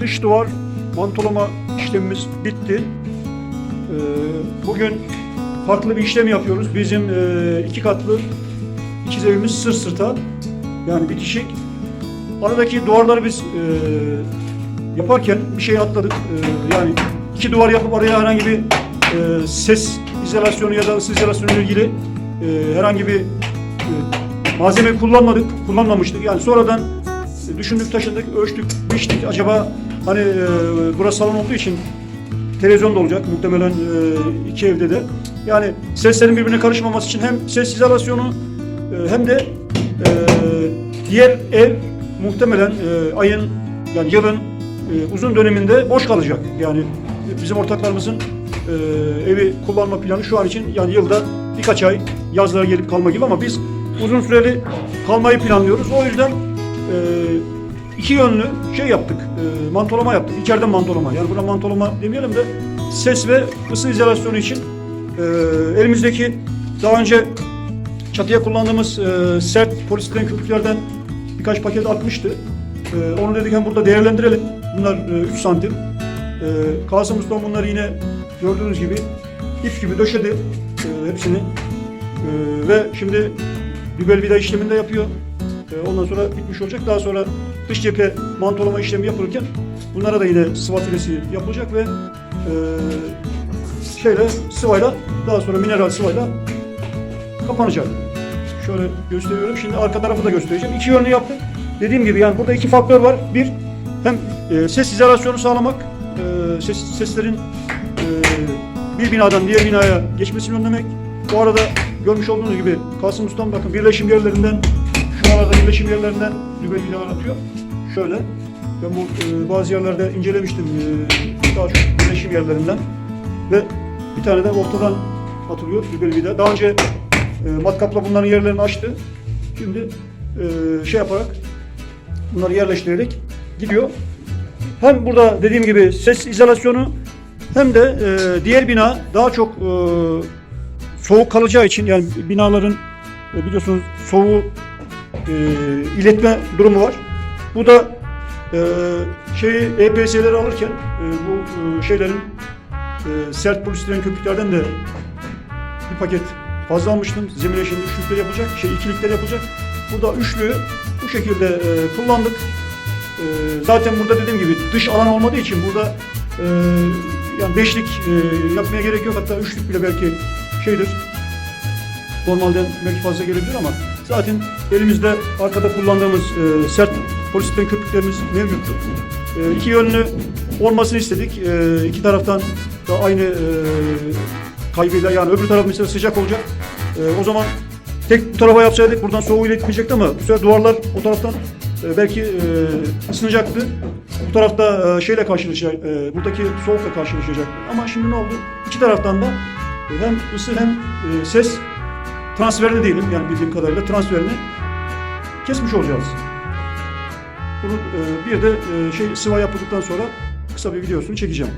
dış duvar mantolama işlemimiz bitti. Ee, bugün farklı bir işlem yapıyoruz. Bizim e, iki katlı ikiz evimiz sırt sırta yani bitişik. Aradaki duvarları biz e, yaparken bir şey atladık. E, yani iki duvar yapıp araya herhangi bir ses izolasyonu ya da ısı izolasyonu ile ilgili herhangi bir malzeme kullanmadık, kullanmamıştık. Yani sonradan düşündük, taşındık, ölçtük, biçtik. Acaba hani e, burası salon olduğu için televizyon da olacak muhtemelen e, iki evde de. Yani seslerin birbirine karışmaması için hem ses izolasyonu e, hem de e, diğer ev muhtemelen e, ayın yani yılın e, uzun döneminde boş kalacak. Yani bizim ortaklarımızın e, evi kullanma planı şu an için yani yılda birkaç ay yazlara gelip kalma gibi ama biz uzun süreli kalmayı planlıyoruz. O yüzden e, iki yönlü şey yaptık. E, mantolama yaptık. İçeriden mantolama. Yani buna mantolama demeyelim de ses ve ısı izolasyonu için e, elimizdeki daha önce çatıya kullandığımız e, sert polistiren köpüklerden birkaç paket atmıştı. E, onu dedik hem burada değerlendirelim. Bunlar 3 santim. E, Kasım Usta bunları yine gördüğünüz gibi ip gibi döşedi e, hepsini. E, ve şimdi biber vida işlemini de yapıyor. E, ondan sonra bitmiş olacak. Daha sonra dış cephe mantolama işlemi yapılırken bunlara da yine sıva filesi yapılacak ve e, şeyle sıvayla daha sonra mineral sıvayla kapanacak. Şöyle gösteriyorum. Şimdi arka tarafı da göstereceğim. İki yönlü yaptık. Dediğim gibi yani burada iki faktör var. Bir, hem e, ses izolasyonu sağlamak, e, ses, seslerin e, bir binadan diğer binaya geçmesini önlemek. Bu arada görmüş olduğunuz gibi Kasım Ustam bakın birleşim yerlerinden şu arada birleşim yerlerinden dübel vidalar atıyor. Şöyle. Ben bu e, bazı yerlerde incelemiştim. E, daha çok birleşim yerlerinden. Ve bir tane de ortadan atılıyor dübel vida. Daha önce e, matkapla bunların yerlerini açtı. Şimdi e, şey yaparak bunları yerleştirerek gidiyor. Hem burada dediğim gibi ses izolasyonu hem de e, diğer bina daha çok e, soğuk kalacağı için yani binaların e, biliyorsunuz soğuğu e, iletme durumu var. Bu da e, şeyi EPS'leri alırken e, bu e, şeylerin e, sert polistiren köpüklerden de bir paket fazla almıştım. Zemine şimdi üçlükler yapacak, şey ikilikler yapacak. Burada üçlüyü bu şekilde e, kullandık. E, zaten burada dediğim gibi dış alan olmadığı için burada e, yani beşlik e, yapmaya gerek yok. Hatta üçlük bile belki şeydir. Normalden belki fazla gelebilir ama zaten elimizde arkada kullandığımız e, sert polistiren köpüklerimiz mevcuttu. E, iki yönlü olmasını istedik. E, iki taraftan da aynı e, kaybıyla yani öbür taraf mesela sıcak olacak. E, o zaman tek bu tarafa yapsaydık buradan soğuğu iletmeyecekti ama bu sefer duvarlar o taraftan e, belki e, ısınacaktı. Bu tarafta e, şeyle karşılaşacak, e, buradaki soğukla karşılaşacaktı. Ama şimdi ne oldu? İki taraftan da hem ısı hem e, ses transferini diyelim yani bildiğim kadarıyla transferini kesmiş olacağız. Bunu e, bir de e, şey sıva yapıldıktan sonra kısa bir videosunu çekeceğim.